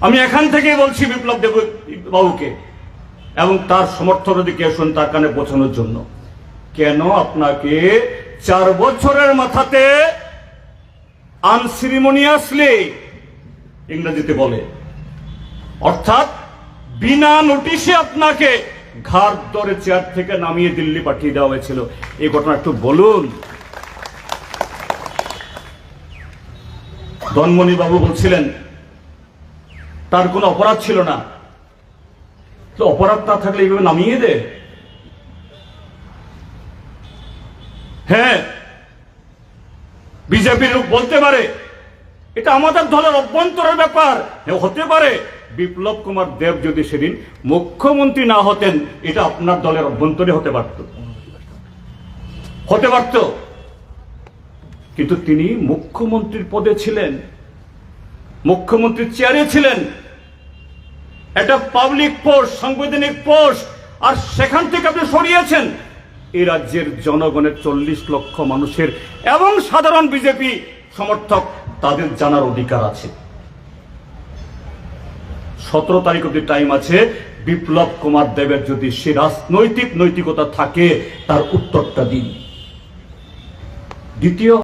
আমি এখান থেকেই বলছি বিপ্লব দেব বাবুকে এবং তার সমর্থন দিকে শুন তার কানে পৌঁছানোর জন্য। কেন আপনাকে চার বছরের মাথাতে আনসিরিমোনিয়াসলি ইংরেজিতে বলে। অর্থাৎ বিনা নোটিশে আপনাকে ঘাড় ধরে চেয়ার থেকে নামিয়ে দিল্লি পাঠিয়ে দেওয়া হয়েছিল। এই ঘটনা একটু বলুন। বাবু বলছিলেন তার কোনো অপরাধ ছিল না। তো অপরাধ না থাকলে এইভাবে নামিয়ে দে। হ্যাঁ বিজেপির লোক বলতে পারে এটা আমাদের দলের অভ্যন্তরের ব্যাপার। হ্যাঁ, হতে পারে। বিপ্লব কুমার দেব যদি সেদিন মুখ্যমন্ত্রী না হতেন এটা আপনার দলের অভ্যন্তরে হতে পারত। হতে পারত। কিন্তু তিনি মুখ্যমন্ত্রীর পদে ছিলেন। মুখ্যমন্ত্রীর চেয়ারে ছিলেন। একটা পাবলিক পোস্ট সাংবিধানিক পোস্ট আর সেখান থেকে আপনি সরিয়েছেন। এ রাজ্যের জনগণের চল্লিশ লক্ষ মানুষের এবং সাধারণ বিজেপি সমর্থক, তাদের জানার অধিকার আছে। সতেরো তারিখ অব্দি টাইম আছে। বিপ্লব কুমার দেবের যদি সে রাজনৈতিক নৈতিকতা থাকে, তার উত্তরটা দিন। দ্বিতীয়